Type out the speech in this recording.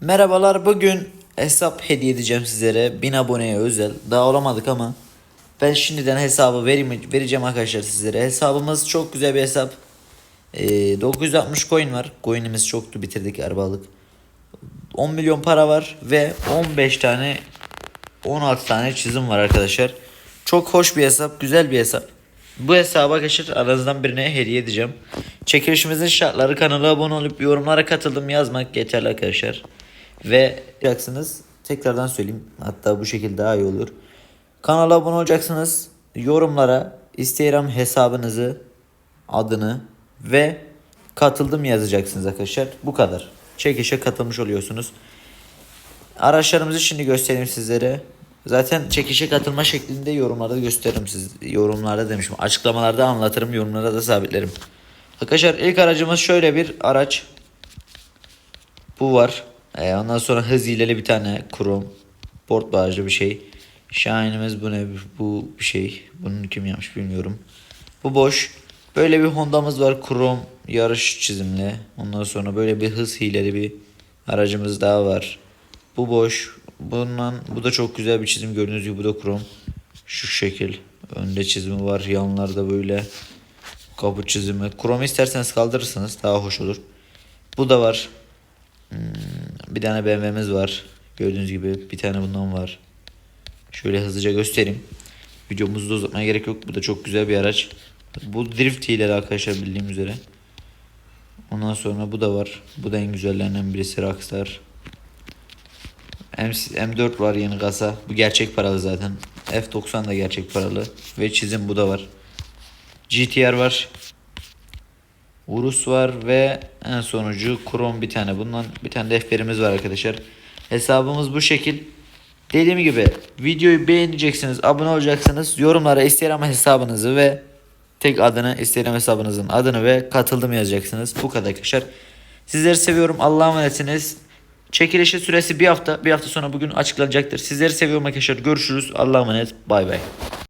Merhabalar bugün hesap hediye edeceğim sizlere. 1000 aboneye özel. Daha olamadık ama ben şimdiden hesabı vereyim, vereceğim arkadaşlar sizlere. Hesabımız çok güzel bir hesap. Ee, 960 coin var. Coinimiz çoktu bitirdik arabalık. 10 milyon para var ve 15 tane 16 tane çizim var arkadaşlar. Çok hoş bir hesap güzel bir hesap. Bu hesaba arkadaşlar aranızdan birine hediye edeceğim. Çekilişimizin şartları kanala abone olup yorumlara katıldım yazmak yeterli arkadaşlar. Ve yapacaksınız. Tekrardan söyleyeyim. Hatta bu şekilde daha iyi olur. Kanala abone olacaksınız. Yorumlara Instagram hesabınızı, adını ve katıldım yazacaksınız arkadaşlar. Bu kadar. Çekişe katılmış oluyorsunuz. Araçlarımızı şimdi göstereyim sizlere. Zaten çekişe katılma şeklinde yorumlarda gösteririm siz. Yorumlarda demişim. Açıklamalarda anlatırım. Yorumlara da sabitlerim. Arkadaşlar ilk aracımız şöyle bir araç. Bu var. Ee, ondan sonra hız hileli bir tane krom. Port bağcı bir şey. Shine'imiz bu ne? Bu bir şey. Bunun kim yapmış bilmiyorum. Bu boş. Böyle bir Honda'mız var. Krom yarış çizimli. Ondan sonra böyle bir hız hileli bir aracımız daha var. Bu boş. Bundan bu da çok güzel bir çizim gördüğünüz gibi bu da krom. Şu şekil. Önde çizimi var. Yanlarda böyle kapı çizimi. Krom isterseniz kaldırırsınız daha hoş olur. Bu da var. Bir tane BMW'miz var. Gördüğünüz gibi bir tane bundan var. Şöyle hızlıca göstereyim. Videomuzu da uzatmaya gerek yok. Bu da çok güzel bir araç. Bu drift hileleri arkadaşlar bildiğim üzere. Ondan sonra bu da var. Bu da en güzellerinden birisi Rockstar. M M4 var yeni kasa. Bu gerçek paralı zaten. F90 da gerçek paralı. Ve çizim bu da var. GTR var. Urus var ve en sonucu Chrome bir tane. Bundan bir tane defterimiz var arkadaşlar. Hesabımız bu şekil. Dediğim gibi videoyu beğeneceksiniz, abone olacaksınız. Yorumlara Instagram hesabınızı ve tek adını Instagram hesabınızın adını ve katıldım yazacaksınız. Bu kadar arkadaşlar. Sizleri seviyorum. Allah'a emanetsiniz. Çekilişi süresi bir hafta. Bir hafta sonra bugün açıklanacaktır. Sizleri seviyorum arkadaşlar. Görüşürüz. Allah'a emanet. Bay bay.